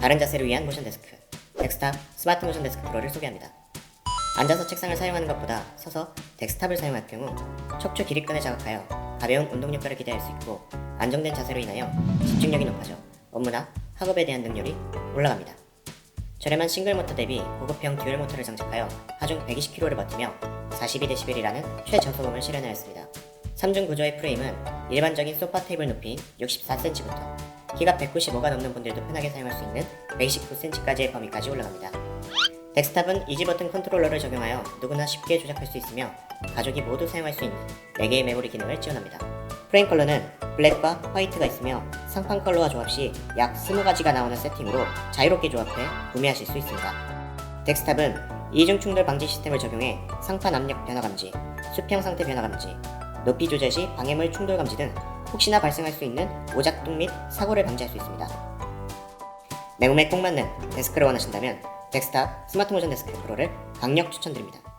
바른 자세를 위한 모션 데스크 덱스탑 스마트 모션 데스크 프로를 소개합니다. 앉아서 책상을 사용하는 것보다 서서 덱스탑을 사용할 경우 척추 기립근을 자극하여 가벼운 운동 효과를 기대할 수 있고 안정된 자세로 인하여 집중력이 높아져 업무나 학업에 대한 능률이 올라갑니다. 저렴한 싱글 모터 대비 고급형 듀얼 모터를 장착하여 하중 120kg를 버티며 42dB이라는 최저소음을 실현하였습니다. 3중 구조의 프레임은 일반적인 소파 테이블 높이 64cm부터 키가 195가 넘는 분들도 편하게 사용할 수 있는 129cm까지의 범위까지 올라갑니다. 덱스탑은 이지 버튼 컨트롤러를 적용하여 누구나 쉽게 조작할 수 있으며 가족이 모두 사용할 수 있는 4개의 메모리 기능을 지원합니다. 프레임 컬러는 블랙과 화이트가 있으며 상판 컬러와 조합 시 약 20가지가 나오는 세팅으로 자유롭게 조합해 구매하실 수 있습니다. 덱스탑은 이중 충돌 방지 시스템을 적용해 상판 압력 변화 감지, 수평 상태 변화 감지, 높이 조절 시 방해물 충돌 감지 등 혹시나 발생할 수 있는 오작동 및 사고를 방지할 수 있습니다. 내 몸에 꼭 맞는 데스크를 원하신다면 덱스탑 스마트 모션 데스크 프로를 강력 추천드립니다.